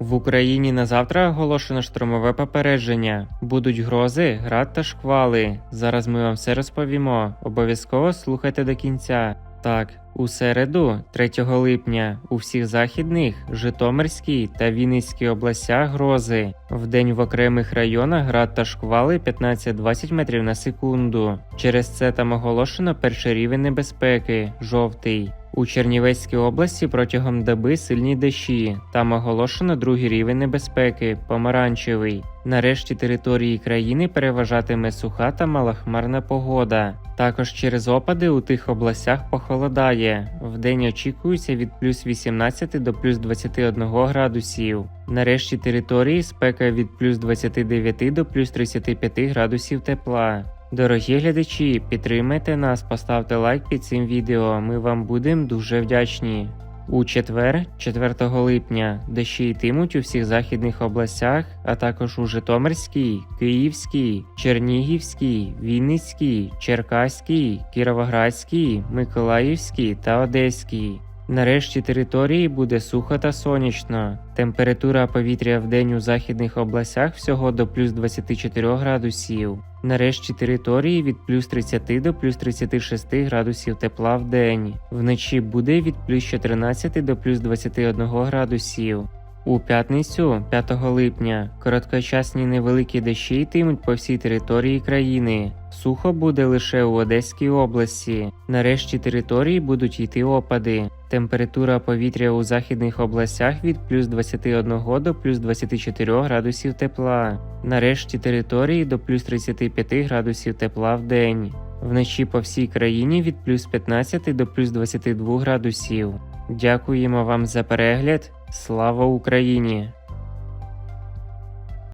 В Україні на завтра оголошено штормове попередження. Будуть грози, град та шквали. Зараз ми вам все розповімо. Обов'язково слухайте до кінця. Так, у середу, 3 липня, у всіх західних, Житомирській та Вінницькій областях грози. Вдень в окремих районах град та шквали 15-20 метрів на секунду. Через це там оголошено перший рівень небезпеки жовтий. У Чернівецькій області протягом доби сильні дощі. Там оголошено другий рівень небезпеки помаранчевий. Нарешті території країни переважатиме суха та малохмарна погода. Також через опади у тих областях похолодає. Вдень очікується від плюс 18 до плюс 21 градусів. Нарешті території спека від плюс 29 до плюс 35 градусів тепла. Дорогі глядачі, підтримайте нас, поставте лайк під цим відео. Ми вам будемо дуже вдячні. У четвер, 4 липня, дощі йтимуть у всіх західних областях, а також у Житомирській, Київській, Чернігівській, Вінницькій, Черкаській, Кіровоградській, Миколаївській та Одеській. Нарешті території буде сухо та сонячно. Температура повітря в день у західних областях всього до плюс 24 градусів. Нарешті території від плюс 30 до плюс 36 градусів тепла в день. Вночі буде від плюс 14 до плюс 21 градусів. У п'ятницю, 5 липня, короткочасні невеликі дощі йтимуть по всій території країни. Сухо буде лише у Одеській області. Нарешті території будуть йти опади. Температура повітря у західних областях від плюс 21 до плюс 24 градусів тепла. Нарешті території до плюс 35 градусів тепла в день. Вночі по всій країні від плюс 15 до плюс 22 градусів. Дякуємо вам за перегляд. Слава Україні!